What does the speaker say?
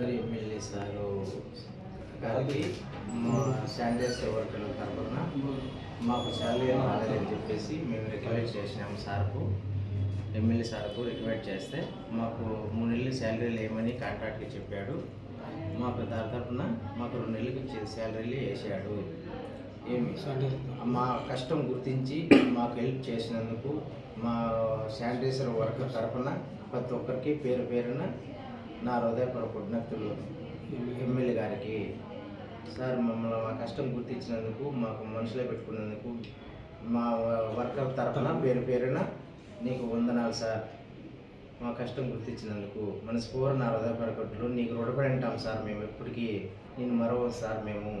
Kadiri MLA sir గారికి మా sanitiser వర్కర్ల తరపున మాకు శాలరీ రాలేదని చెప్పేసి మేము రికమెండ్ చేసినాము సార్కు. ఎమ్మెల్యే సార్కు రికమెండ్ చేస్తే మాకు మూడు నెలలు శాలరీ లేమని కాంట్రాక్ట్కి చెప్పాడు. మాకు దాని తరపున మాకు రెండు నెలలకి శాలరీలు వేసాడు. ఏమి? మా కష్టం గుర్తించి మాకు హెల్ప్ చేసినందుకు మా శానిటైజర్ వర్కర్ తరపున ప్రతి ఒక్కరికి పేరు పేరున నా హృదయపూర్వక కృతజ్ఞతలు ఎమ్మెల్యే గారికి. సార్ మమ్మల్ని మా కష్టం గుర్తించినందుకు మాకు మనుషులే పెట్టుకున్నందుకు మా వర్కర్ తరఫున పేరు పేరున నీకు వందనాలు సార్. మా కష్టం గుర్తించినందుకు మనస్ఫూర్తి నా హృదయపరకట్లు నీకు రుణపడి ఉంటాం సార్ మేము ఎప్పటికీ. నేను మరవ సార్ మేము.